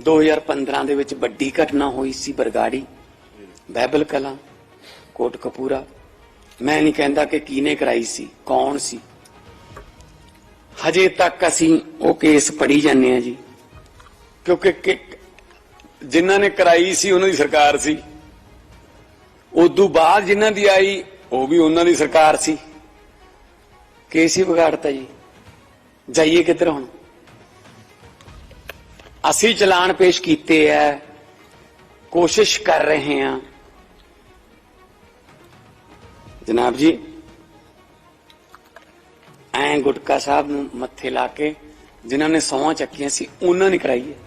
2015 ਦੇ ਵਿੱਚ ਵੱਡੀ ਘਟਨਾ ਹੋਈ ਸੀ ਬਰਗਾੜੀ ਬਾਈਬਲ ਕਲਾ, ਕੋਟ ਕਪੂਰਾ। ਮੈਂ ਨਹੀਂ ਕਹਿੰਦਾ ਕਿ ਕਿਹਨੇ ਕਰਾਈ ਸੀ, ਕੌਣ ਸੀ। ਹਜੇ ਤੱਕ ਅਸੀਂ ਉਹ ਕੇਸ ਪੜੀ ਜਾਂਦੇ ਆ ਜੀ, ਕਿਉਂਕਿ ਕਿ- ਜਿਨ੍ਹਾਂ ਨੇ ਕਰਾਈ ਸੀ ਉਹਨਾਂ ਦੀ ਸਰਕਾਰ ਸੀ। ਉਦੋਂ ਬਾਅਦ ਜਿਨ੍ਹਾਂ ਦੀ ਆਈ, ਉਹ ਵੀ ਉਹਨਾਂ ਦੀ ਸਰਕਾਰ ਸੀ। ਕੇਸ ਹੀ ਵਿਗਾੜਤਾ ਜੀ। ਜਾਈਏ ਕਿੱਧਰ ਹੁਣ? ਅਸੀਂ ਚਲਾਨ ਪੇਸ਼ ਕੀਤੇ ਐ। ਕੋਸ਼ਿਸ਼ ਕਰ ਰਹੇ ਹਾਂ। ਜਨਾਬ ਜੀ, ਐਂ ਗੁਟਕਾ ਸਾਹਿਬ ਨੂੰ ਮੱਥੇ ਲਾ ਕੇ ਜਿਨ੍ਹਾਂ ਨੇ ਸੌਂ ਚੱਕੀਆਂ ਸੀ, ਉਹਨਾਂ ਨੇ ਕਰਾਈ ਹੈ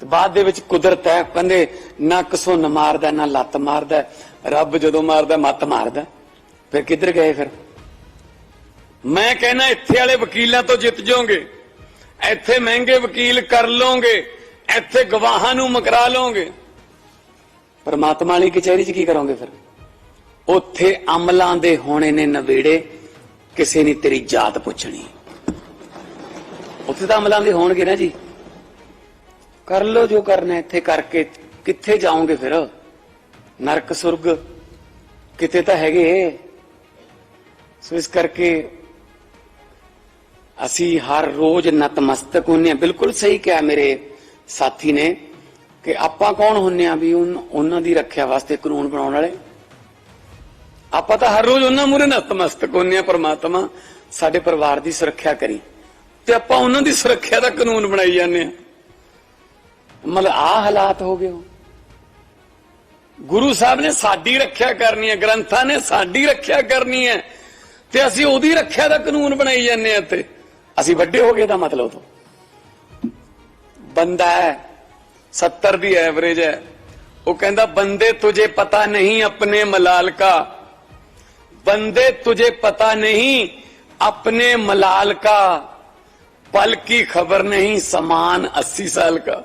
ਤੇ ਬਾਅਦ ਦੇ ਵਿੱਚ ਕੁਦਰਤ ਹੈ ਕਹਿੰਦੇ, ਨਾ ਕਸੋ ਨ ਮਾਰਦਾ, ਨਾ ਲੱਤ ਮਾਰਦਾ, ਰੱਬ ਜਦੋਂ ਮਾਰਦਾ, ਮੱਤ ਮਾਰਦਾ। ਫਿਰ ਕਿੱਧਰ ਗਏ ਫਿਰ? ਮੈਂ ਕਹਿੰਦਾ, ਇੱਥੇ ਵਾਲੇ ਵਕੀਲਾਂ ਤੋਂ ਜਿੱਤ ਜਾਓਗੇ। ਇੱਥੇ ਮਹਿੰਗੇ ਵਕੀਲ ਕਰ ਲਓਗੇ, ਇੱਥੇ ਗਵਾਹਾਂ ਨੂੰ ਮਕਰਾ ਲਓਗੇ। ਪਰਮਾਤਮਾ ਵਾਲੀ ਕਚਹਿਰੀ 'ਚ ਕੀ ਕਰੋਗੇ ਫਿਰ? ਉੱਥੇ ਅਮਲਾਂ ਦੇ ਹੋਣੇ ਨੇ ਨਵੇੜੇ, ਕਿਸੇ ਨੇ ਤੇਰੀ ਜਾਤ ਪੁੱਛਣੀ। ਉੱਥੇ ਤਾਂ ਅਮਲਾਂ ਦੇ ਹੋਣਗੇ ਨਾ ਜੀ। ਕਰ ਲੋ ਜੋ ਕਰਨਾ ਇੱਥੇ ਕਰਕੇ, ਕਿੱਥੇ ਜਾਓਗੇ ਫਿਰ? ਨਰਕ ਸੁਰਗ ਕਿਤੇ ਤਾਂ ਹੈਗੇ। ਸੋ ਇਸ ਕਰਕੇ ਅਸੀਂ ਹਰ ਰੋਜ਼ ਨਤਮਸਤਕ ਹੁੰਨੇ ਆ ਬਿਲਕੁਲ ਸਹੀ ਕਿਹਾ ਮੇਰੇ ਸਾਥੀ ਨੇ ਕਿ ਆਪਾਂ ਕੌਣ ਹੁੰਨੇ ਆ ਵੀ ਉਹਨਾਂ ਦੀ ਰੱਖਿਆ ਵਾਸਤੇ ਕਾਨੂੰਨ ਬਣਾਉਣ ਵਾਲੇ? ਆਪਾਂ ਤਾਂ ਹਰ ਰੋਜ਼ ਉਹਨਾਂ ਮੂਰੇ ਨਤਮਸਤਕ ਹੁੰਨੇ ਆ ਪ੍ਰਮਾਤਮਾ, ਸਾਡੇ ਪਰਿਵਾਰ ਦੀ ਸੁਰੱਖਿਆ ਕਰੀ। ਤੇ ਆਪਾਂ ਉਹਨਾਂ ਦੀ ਸੁਰੱਖਿਆ ਦਾ ਕਾਨੂੰਨ ਬਣਾਈ ਜਾਂਦੇ ਆ ਮਤਲਬ ਆ ਹਾਲਾਤ ਹੋ ਗਏ ਗੁਰੂ ਸਾਹਿਬ ਨੇ ਸਾਡੀ ਰੱਖਿਆ ਕਰਨੀ ਹੈ, ਗ੍ਰੰਥਾਂ ਨੇ ਸਾਡੀ ਰੱਖਿਆ ਕਰਨੀ ਹੈ ਤੇ ਅਸੀਂ ਉਹਦੀ ਰੱਖਿਆ ਦਾ ਕਾਨੂੰਨ ਬਣਾਈ ਜਾਂਦੇ ਆ ਤੇ ਅਸੀਂ ਵੱਡੇ ਹੋ ਗਏ ਦਾ ਮਤਲਬ ਤੋਂ ਬੰਦਾ ਹੈ 70 ਦੀ ਐਵਰੇਜ ਹੈ ਉਹ ਕਹਿੰਦਾ ਬੰਦੇ ਤੁਝੇ ਪਤਾ ਨਹੀਂ ਆਪਣੇ ਮਲਾਲ का बंदे तुझे पता नहीं अपने मलाल का पल की खबर नहीं समान 80 साल का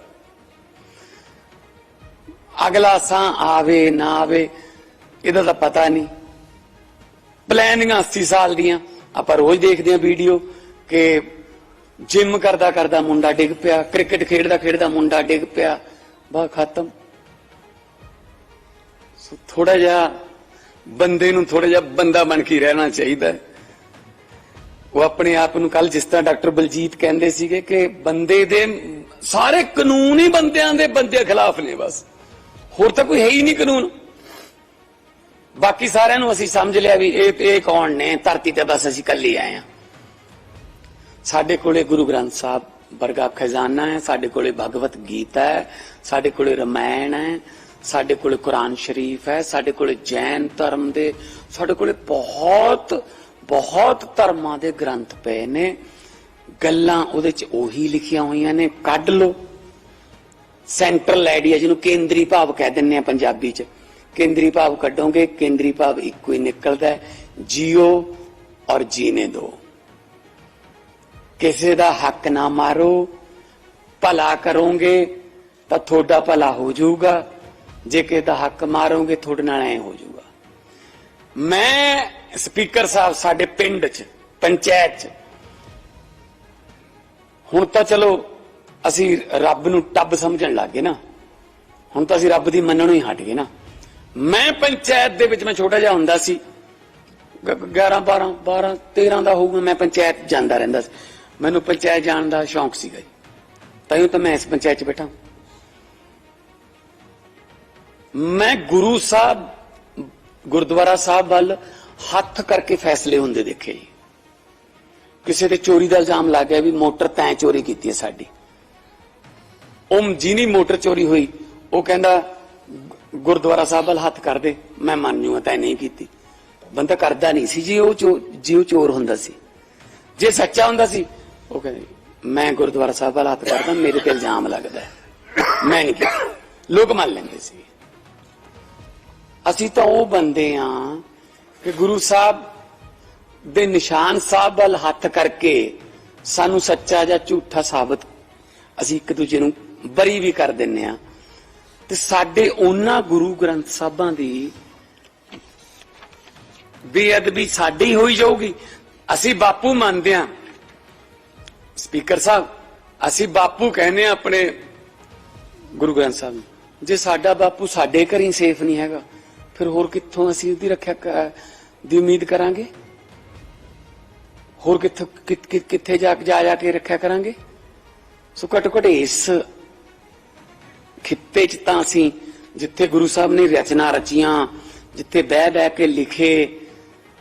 ਅਗਲਾ ਸਾਹ ਆਵੇ ਨਾ ਆਵੇ ਇਹਦਾ ਤਾਂ ਪਤਾ ਨਹੀਂ ਪਲੈਨਿੰਗਾਂ 80 ਸਾਲ ਦੀਆਂ ਆਪਾਂ ਰੋਜ਼ ਦੇਖਦੇ ਆਂ ਵੀਡੀਓ ਕਿ ਜਿਮ ਕਰਦਾ ਕਰਦਾ ਮੁੰਡਾ ਡਿੱਗ ਪਿਆ, ਕ੍ਰਿਕਟ ਖੇਡਦਾ ਖੇਡਦਾ ਮੁੰਡਾ ਡਿੱਗ ਪਿਆ, ਬਾ ਖਤਮ। ਥੋੜਾ ਜਿਹਾ ਬੰਦੇ ਨੂੰ ਥੋੜਾ ਜਿਹਾ ਬੰਦਾ ਬਣ ਕੇ ਰਹਿਣਾ ਚਾਹੀਦਾ। ਉਹ ਆਪਣੇ ਆਪ ਨੂੰ ਕੱਲ ਜਿਸ ਤਰ੍ਹਾਂ ਡਾਕਟਰ ਬਲਜੀਤ ਕਹਿੰਦੇ ਸੀਗੇ ਕਿ ਬੰਦੇ ਦੇ ਸਾਰੇ ਕਾਨੂੰਨ ਹੀ ਬੰਦਿਆਂ ਦੇ ਬੰਦੇ ਖਿਲਾਫ ਨੇ ਬਸ। ਹੋਰ ਤਾਂ ਕੋਈ ਹੈ ਹੀ ਨਹੀਂ ਕਾਨੂੰਨ। ਬਾਕੀ ਸਾਰਿਆਂ ਨੂੰ ਅਸੀਂ ਸਮਝ ਲਿਆ ਵੀ ਇਹ ਇਹ ਕੌਣ ਨੇ, ਧਰਤੀ ਤੇ ਬਸ ਅਸੀਂ ਕੱਲੇ ਆਏ ਆ ਸਾਡੇ ਕੋਲੇ ਗੁਰੂ ਗ੍ਰੰਥ ਸਾਹਿਬ ਵਰਗਾ ਖਜ਼ਾਨਾ ਹੈ, ਸਾਡੇ ਕੋਲੇ ਭਗਵਤ ਗੀਤਾ ਹੈ, ਸਾਡੇ ਕੋਲੇ ਰਮਾਇਣ ਹੈ, ਸਾਡੇ ਕੋਲੇ ਕੁਰਾਨ ਸ਼ਰੀਫ ਹੈ, ਸਾਡੇ ਕੋਲੇ ਜੈਨ ਧਰਮ ਦੇ, ਸਾਡੇ ਕੋਲੇ ਬਹੁਤ ਬਹੁਤ ਧਰਮਾਂ ਦੇ ਗ੍ਰੰਥ ਪਏ ਨੇ। ਗੱਲਾਂ ਉਹਦੇ ਚ ਉਹੀ ਲਿਖੀਆਂ ਹੋਈਆਂ ਨੇ, ਕੱਢ ਲਓ। ਸੈਂਟਰਲ ਆਈਡੀਆ ਜਿਹਨੂੰ ਕੇਂਦਰੀ ਭਾਵ ਕਹਿ ਦਿੰਨੇ ਆ ਪੰਜਾਬੀ ਚ। ਕੇਂਦਰੀ ਭਾਵ ਕੱਢੋਗੇ, ਕੇਂਦਰੀ ਭਾਵ ਇੱਕੋ ਹੀ ਨਿਕਲਦਾ ਜੀਓ ਔਰ ਜੀਨੇ ਦੋ। ਕਿਸੇ ਦਾ ਹੱਕ ਨਾ ਮਾਰੋ, ਭਲਾ ਕਰੋਗੇ ਤਾਂ ਤੁਹਾਡਾ ਭਲਾ ਹੋ ਜਾਊਗਾ। ਜੇ ਕਿਸੇ ਦਾ ਹੱਕ ਮਾਰੋਗੇ, ਤੁਹਾਡੇ ਨਾਲ ਐ ਹੋ ਜਾਊਗਾ। ਮੈਂ ਸਪੀਕਰ ਸਾਹਿਬ ਸਾਡੇ ਪਿੰਡ ਚ, ਪੰਚਾਇਤ ਚ, ਹੁਣ ਤਾਂ ਚਲੋ ਅਸੀਂ ਰੱਬ ਨੂੰ ਟੱਬ ਸਮਝਣ ਲੱਗ ਗਏ ਨਾ। ਹੁਣ ਤਾਂ ਅਸੀਂ ਰੱਬ ਦੀ ਮੰਨਣੋਂ ਹੀ ਹਟ ਗਏ ਨਾ। ਮੈਂ ਪੰਚਾਇਤ ਦੇ ਵਿੱਚ ਮੈਂ ਛੋਟਾ ਜਿਹਾ ਹੁੰਦਾ ਸੀ। ਗ- 11 12 12 13 ਦਾ ਹੋਊਗਾ, ਮੈਂ ਪੰਚਾਇਤ ਜਾਂਦਾ ਰਹਿੰਦਾ ਸੀ। ਮੈਨੂੰ ਪੰਚਾਇਤ ਜਾਣ ਦਾ ਸ਼ੌਂਕ ਸੀਗਾ ਜੀ। ਤਾਂ ਤਾਂ ਮੈਂ ਇਸ ਪੰਚਾਇਤ 'ਚ ਬੈਠਾ ਮੈਂ ਗੁਰੂ ਸਾਹਿਬ, ਗੁਰਦੁਆਰਾ ਸਾਹਿਬ ਵੱਲ ਹੱਥ ਕਰਕੇ ਫੈਸਲੇ ਹੁੰਦੇ ਦੇਖੇ ਜੀ। ਕਿਸੇ ਤੇ ਚੋਰੀ ਦਾ ਇਲਜ਼ਾਮ ਲੱਗ ਗਿਆ ਵੀ ਮੋਟਰ ਤੈਂ ਚੋਰੀ ਕੀਤੀ ਹੈ ਸਾਡੀ। ਉਹ ਜਿਹਨੀ ਮੋਟਰ ਚੋਰੀ ਹੋਈ, ਉਹ ਕਹਿੰਦਾ, ਗੁਰਦੁਆਰਾ ਸਾਹਿਬ ਵੱਲ ਹੱਥ ਕਰ ਦੇ, ਮੈਂ ਮੰਨ ਜੂਗਾ ਤੈਂ ਨਹੀਂ ਕੀਤੀ। ਬੰਦਾ ਕਰਦਾ ਨਹੀਂ ਸੀ ਜੀ, ਉਹ ਚੋ- ਜੀ ਉਹ ਚੋਰ ਹੁੰਦਾ ਸੀ। ਜੇ ਸੱਚਾ ਹੁੰਦਾ ਸੀ ਉਹ ਕਹਿੰਦੇ, ਮੈਂ ਗੁਰਦੁਆਰਾ ਸਾਹਿਬ ਵੱਲ ਹੱਥ ਕਰਦਾ, ਮੇਰੇ ਤੇ ਇਲਜ਼ਾਮ ਲੱਗਦਾ ਮੈਂ ਨਹੀਂ ਕੀਤਾ। ਲੋਕ ਮੰਨ ਲੈਂਦੇ ਸੀ। ਅਸੀਂ ਤਾਂ ਉਹ ਬੰਦੇ ਆ ਕਿ ਗੁਰੂ ਸਾਹਿਬ ਦੇ ਨਿਸ਼ਾਨ ਸਾਹਿਬ ਵੱਲ ਹੱਥ ਕਰਕੇ ਸਾਨੂੰ ਸੱਚਾ ਜਾਂ ਝੂਠਾ ਸਾਬਤ ਅਸੀਂ ਇੱਕ ਦੂਜੇ ਨੂੰ ਬਰੀ ਵੀ ਕਰ ਦਿੰਨੇ ਆ ਤੇ ਸਾਡੇ ਉਹਨਾਂ ਗੁਰੂ ਗ੍ਰੰਥ ਸਾਹਿਬਾਂ ਦੀ ਬੇਅਦਬੀ ਸਾਡੀ ਹੋਈ ਜਾਊਗੀ। ਅਸੀਂ ਬਾਪੂ ਮੰਨਦੇ ਆ ਸਪੀਕਰ ਸਾਹਿਬ, ਅਸੀਂ ਬਾਪੂ ਕਹਿੰਦੇ ਆ ਆਪਣੇ ਗੁਰੂ ਗ੍ਰੰਥ ਸਾਹਿਬ ਨੂੰ, ਜੇ ਸਾਡਾ ਬਾਪੂ ਸਾਡੇ ਘਰ ਹੀ ਸੇਫ ਨਹੀਂ ਹੈਗਾ, ਫਿਰ ਹੋਰ ਕਿੱਥੋਂ ਅਸੀਂ ਉਹਦੀ ਰੱਖਿਆ ਦੀ ਉਮੀਦ ਕਰਾਂਗੇ? ਹੋਰ ਕਿੱਥੋਂ, ਕਿੱਥੇ ਜਾ ਕੇ, ਜਾ ਜਾ ਕੇ ਰੱਖਿਆ ਕਰਾਂਗੇ? ਸੋ ਘੱਟੋ ਘੱਟ ਇਸ ਖਿੱਤੇ 'ਚ ਤਾਂ ਅਸੀਂ ਜਿੱਥੇ ਗੁਰੂ ਸਾਹਿਬ ਨੇ ਰਚਨਾ ਰਚੀਆਂ, ਜਿੱਥੇ ਬਹਿ ਬਹਿ ਕੇ ਲਿਖੇ,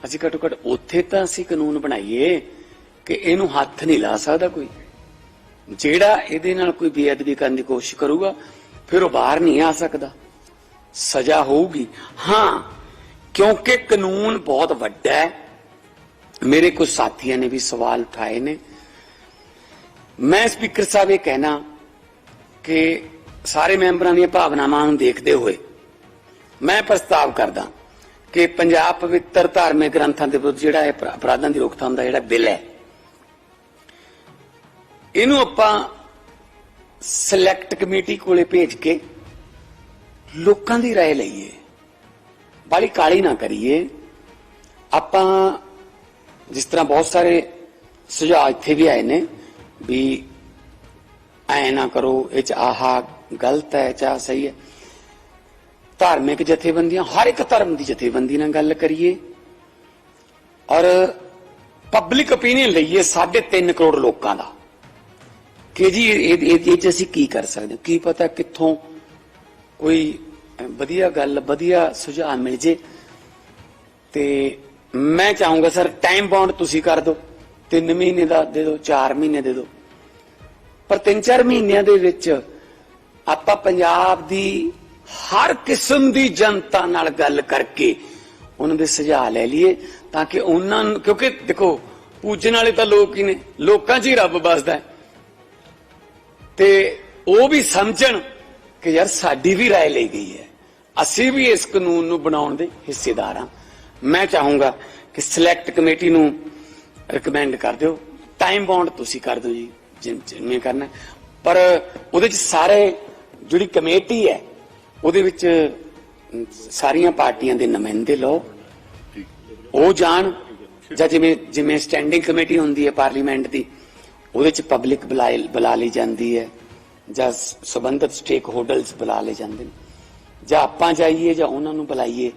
ਅਸੀਂ ਘੱਟੋ ਘੱਟ ਉੱਥੇ ਤਾਂ ਅਸੀਂ ਕਾਨੂੰਨ ਬਣਾਈਏ। ਕਿ ਇਹਨੂੰ ਹੱਥ ਨਹੀਂ ਲਾ ਸਕਦਾ ਕੋਈ। ਜਿਹੜਾ ਇਹਦੇ ਨਾਲ ਕੋਈ ਬੇਅਦਬੀ ਕਰਨ ਦੀ ਕੋਸ਼ਿਸ਼ ਕਰੂਗਾ, ਫਿਰ ਉਹ ਬਾਹਰ ਨਹੀਂ ਆ ਸਕਦਾ। ਸਜ਼ਾ ਹੋਊਗੀ। ਹਾਂ, ਕਿਉਂਕਿ ਕਾਨੂੰਨ ਬਹੁਤ ਵੱਡਾ ਹੈ। ਮੇਰੇ ਕੁਝ ਸਾਥੀਆਂ ਨੇ ਵੀ ਸਵਾਲ ਉਠਾਏ ਨੇ। ਮੈਂ ਸਪੀਕਰ ਸਾਹਿਬ ਇਹ ਕਹਿਣਾ ਕਿ ਸਾਰੇ ਮੈਂਬਰਾਂ ਦੀਆਂ ਭਾਵਨਾਵਾਂ ਨੂੰ ਦੇਖਦੇ ਹੋਏ ਮੈਂ ਪ੍ਰਸਤਾਵ ਕਰਦਾ ਕਿ ਪੰਜਾਬ ਪਵਿੱਤਰ ਧਾਰਮਿਕ ਗ੍ਰੰਥਾਂ ਦੇ ਵਿਰੁੱਧ ਜਿਹੜਾ ਇਹ ਅਪਰਾਧਾਂ ਦੀ ਰੋਕਥਾਮ ਦਾ ਜਿਹੜਾ ਬਿੱਲ ਹੈ ਇਹਨੂੰ ਆਪਾਂ ਸਿਲੈਕਟ ਕਮੇਟੀ ਕੋਲੇ ਭੇਜ ਕੇ ਲੋਕਾਂ ਦੀ رائے ਲਈਏ ਬਾਲੀ ਕਾਲੀ ਨਾ ਕਰੀਏ ਆਪਾਂ ਜਿਸ ਤਰ੍ਹਾਂ ਬਹੁਤ ਸਾਰੇ ਸੁਝਾਅ ਇੱਥੇ ਵੀ ਆਏ ਨੇ ਵੀ ਐ ਨਾ ਕਰੋ ਇਹ ਚ ਆਹ ਗਲਤ ਹੈ ਚਾ ਸਹੀ ਹੈ ਧਾਰਮਿਕ ਜਥੇਬੰਦੀਆਂ ਹਰ ਇੱਕ ਧਰਮ ਦੀ ਜਥੇਬੰਦੀ ਨਾਲ ਗੱਲ ਕਰੀਏ ਔਰ ਪਬਲਿਕ ਓਪੀਨੀਅਨ ਲਈਏ 3.5 ਕਰੋੜ ਲੋਕਾਂ ਦਾ ਕਿ ਜੀ, ਇਹ ਇਹ 'ਚ ਅਸੀਂ ਕੀ ਕਰ ਸਕਦੇ ਹਾਂ? ਕੀ ਪਤਾ ਕਿੱਥੋਂ ਕੋਈ ਵਧੀਆ ਗੱਲ, ਵਧੀਆ ਸੁਝਾਅ ਮਿਲ ਜੇ। ਤੇ ਮੈਂ ਚਾਹੂੰਗਾ, ਸਰ ਟਾਈਮ ਬਾਉਂਡ ਤੁਸੀਂ ਕਰ ਦਿਓ। 3 ਮਹੀਨੇ ਦਾ ਦੇ ਦਿਓ 4 ਮਹੀਨੇ ਦੇ ਦਿਓ। ਪਰ 3-4 ਮਹੀਨਿਆਂ ਦੇ ਵਿੱਚ ਆਪਾਂ ਪੰਜਾਬ ਦੀ ਹਰ ਕਿਸਮ ਦੀ ਜਨਤਾ ਨਾਲ ਗੱਲ ਕਰਕੇ ਉਹਨਾਂ ਦੇ ਸੁਝਾਅ ਲੈ ਲਈਏ ਤਾਂ ਕਿ ਉਹਨਾਂ ਨੂੰ, ਕਿਉਂਕਿ ਦੇਖੋ, ਪੂਜਣ ਵਾਲੇ ਤਾਂ ਲੋਕ ਹੀ ਨੇ। ਲੋਕਾਂ 'ਚ ਹੀ ਰੱਬ ਵੱਸਦਾ ਹੈ। ਤੇ ਉਹ ਵੀ ਸਮਝਣ ਕਿ ਯਾਰ ਸਾਡੀ ਵੀ رائے ਲਈ ਗਈ ਹੈ। ਅਸੀਂ ਵੀ ਇਸ ਕਾਨੂੰਨ ਨੂੰ ਬਣਾਉਣ ਦੇ ਹਿੱਸੇਦਾਰ ਹਾਂ। ਮੈਂ ਚਾਹੂੰਗਾ ਕਿ ਸਿਲੈਕਟ ਕਮੇਟੀ ਨੂੰ ਰეკਮੈਂਡ ਕਰ ਦਿਓ। ਟਾਈਮ ਬਾਉਂਡ ਤੁਸੀਂ ਕਰ ਦਿਓ ਜੀ ਜਿਵੇਂ ਕਰਨਾ ਪਰ ਉਹਦੇ ਚ ਸਾਰੇ ਜਿਹੜੀ ਕਮੇਟੀ ਹੈ ਉਹਦੇ ਵਿੱਚ ਸਾਰੀਆਂ ਪਾਰਟੀਆਂ ਦੇ ਨੁਮਾਇੰਦੇ ਲਓ। ਉਹ ਜਾਣ ਜਾਂ ਜਿਵੇਂ ਜਿਵੇਂ ਸਟੈਂਡਿੰਗ ਕਮੇਟੀ ਹੁੰਦੀ ਹੈ ਪਾਰਲੀਮੈਂਟ ਦੀ ਉਹਦੇ ਚ ਪਬਲਿਕ ਬੁਲਾ ਲਈ ਜਾਂਦੀ ਹੈ ਜਾਂ ਸ- ਸੰਬੰਧਿਤ ਸਟੇਕ ਹੋਲਡਰਸ ਬੁਲਾ ਲਏ ਜਾਂਦੇ ਨੇ। ਜਾਂ ਆਪਾਂ ਜਾਈਏ ਜਾਂ ਉਹਨਾਂ ਨੂੰ ਬੁਲਾਈਏ,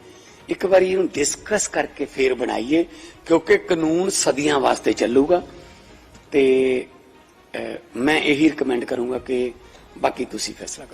ਇੱਕ ਵਾਰੀ ਇਹਨੂੰ ਡਿਸਕਸ ਕਰਕੇ ਫੇਰ ਬਣਾਈਏ, ਕਿਉਂਕਿ ਕਾਨੂੰਨ ਸਦੀਆਂ ਵਾਸਤੇ ਚੱਲੂਗਾ ਤੇ ਮੈਂ ਇਹੀ ਰეკਮੈਂਡ ਕਰੂੰਗਾ ਕਿ ਬਾਕੀ ਤੁਸੀਂ ਫੈਸਲਾ ਕਰੋ।